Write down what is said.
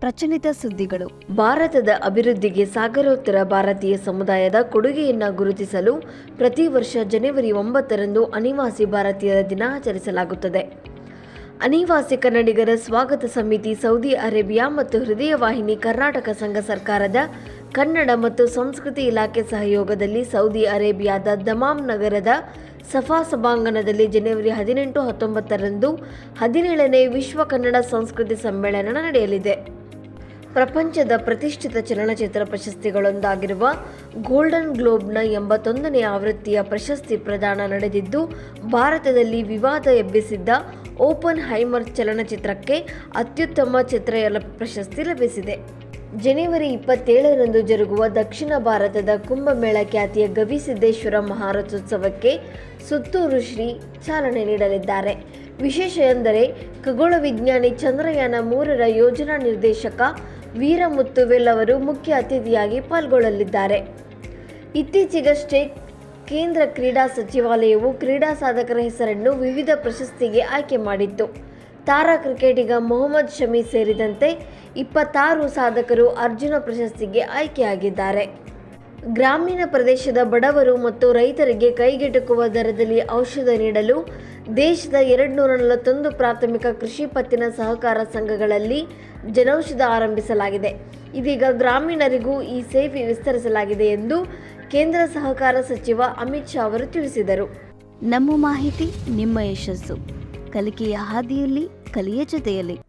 ಪ್ರಚಲಿತ ಸುದ್ದಿಗಳು. ಭಾರತದ ಅಭಿವೃದ್ಧಿಗೆ ಸಾಗರೋತ್ತರ ಭಾರತೀಯ ಸಮುದಾಯದ ಕೊಡುಗೆಯನ್ನು ಗುರುತಿಸಲು ಪ್ರತಿ ವರ್ಷ ಜನವರಿ ಒಂಬತ್ತರಂದು ಅನಿವಾಸಿ ಭಾರತೀಯರ ದಿನ ಆಚರಿಸಲಾಗುತ್ತದೆ. ಅನಿವಾಸಿ ಕನ್ನಡಿಗರ ಸ್ವಾಗತ ಸಮಿತಿ ಸೌದಿ ಅರೇಬಿಯಾ ಮತ್ತು ಹೃದಯ ವಾಹಿನಿ ಕರ್ನಾಟಕ ಸಂಘ ಸರ್ಕಾರದ ಕನ್ನಡ ಮತ್ತು ಸಂಸ್ಕೃತಿ ಇಲಾಖೆ ಸಹಯೋಗದಲ್ಲಿ ಸೌದಿ ಅರೇಬಿಯಾದ ದಮಾಮ್ ನಗರದ ಸಫಾ ಸಭಾಂಗಣದಲ್ಲಿ ಜನವರಿ ಹದಿನೆಂಟು ಹತ್ತೊಂಬತ್ತರಂದು ಹದಿನೇಳನೇ ವಿಶ್ವ ಕನ್ನಡ ಸಂಸ್ಕೃತಿ ಸಮ್ಮೇಳನ ನಡೆಯಲಿದೆ. ಪ್ರಪಂಚದ ಪ್ರತಿಷ್ಠಿತ ಚಲನಚಿತ್ರ ಪ್ರಶಸ್ತಿಗಳೊಂದಾಗಿರುವ ಗೋಲ್ಡನ್ ಗ್ಲೋಬ್ನ ಎಂಬತ್ತೊಂದನೇ ಆವೃತ್ತಿಯ ಪ್ರಶಸ್ತಿ ಪ್ರದಾನ ನಡೆದಿದ್ದು, ಭಾರತದಲ್ಲಿ ವಿವಾದ ಎಬ್ಬಿಸಿದ್ದ ಓಪನ್ ಹೈಮರ್ ಚಲನಚಿತ್ರಕ್ಕೆ ಅತ್ಯುತ್ತಮ ಚಿತ್ರ ಪ್ರಶಸ್ತಿ ಲಭಿಸಿದೆ. ಜನವರಿ ಇಪ್ಪತ್ತೇಳರಂದು ಜರುಗುವ ದಕ್ಷಿಣ ಭಾರತದ ಕುಂಭಮೇಳ ಖ್ಯಾತಿಯ ಗವಿಸಿದ್ದೇಶ್ವರ ಮಹಾರಥೋತ್ಸವಕ್ಕೆ ಸುತ್ತೂರು ಶ್ರೀ ಚಾಲನೆ ನೀಡಲಿದ್ದಾರೆ. ವಿಶೇಷ ಎಂದರೆ, ಖಗೋಳ ವಿಜ್ಞಾನಿ ಚಂದ್ರಯಾನ ಮೂರರ ಯೋಜನಾ ನಿರ್ದೇಶಕ ವೀರಮುತ್ತುವೆಲ್ ಅವರು ಮುಖ್ಯ ಅತಿಥಿಯಾಗಿ ಪಾಲ್ಗೊಳ್ಳಲಿದ್ದಾರೆ. ಇತ್ತೀಚೆಗಷ್ಟೇ ಕೇಂದ್ರ ಕ್ರೀಡಾ ಸಚಿವಾಲಯವು ಕ್ರೀಡಾ ಸಾಧಕರ ಹೆಸರನ್ನು ವಿವಿಧ ಪ್ರಶಸ್ತಿಗೆ ಆಯ್ಕೆ ಮಾಡಿತ್ತು. ತಾರಾ ಕ್ರಿಕೆಟಿಗ ಮೊಹಮ್ಮದ್ ಶಮಿ ಸೇರಿದಂತೆ ಇಪ್ಪತ್ತಾರು ಸಾಧಕರು ಅರ್ಜುನ ಪ್ರಶಸ್ತಿಗೆ ಆಯ್ಕೆಯಾಗಿದ್ದಾರೆ. ಗ್ರಾಮೀಣ ಪ್ರದೇಶದ ಬಡವರು ಮತ್ತು ರೈತರಿಗೆ ಕೈಗೆಟುಕುವ ದರದಲ್ಲಿ ಔಷಧ ನೀಡಲು ದೇಶದ ಎರಡುನೂರ ನಲವತ್ತೊಂದು ಪ್ರಾಥಮಿಕ ಕೃಷಿ ಪತ್ತಿನ ಸಹಕಾರ ಸಂಘಗಳಲ್ಲಿ ಜನೌಷಧ ಆರಂಭಿಸಲಾಗಿದೆ. ಇದೀಗ ಗ್ರಾಮೀಣರಿಗೂ ಈ ಸೇವೆ ವಿಸ್ತರಿಸಲಾಗಿದೆ ಎಂದು ಕೇಂದ್ರ ಸಹಕಾರ ಸಚಿವ ಅಮಿತ್ ಶಾ ಅವರು ತಿಳಿಸಿದರು. ನಮ್ಮ ಮಾಹಿತಿ ನಿಮ್ಮ ಯಶಸ್ಸು. ಕಲಿಕೆಯ ಹಾದಿಯಲ್ಲಿ, ಕಲಿಯ ಜೊತೆಯಲ್ಲಿ.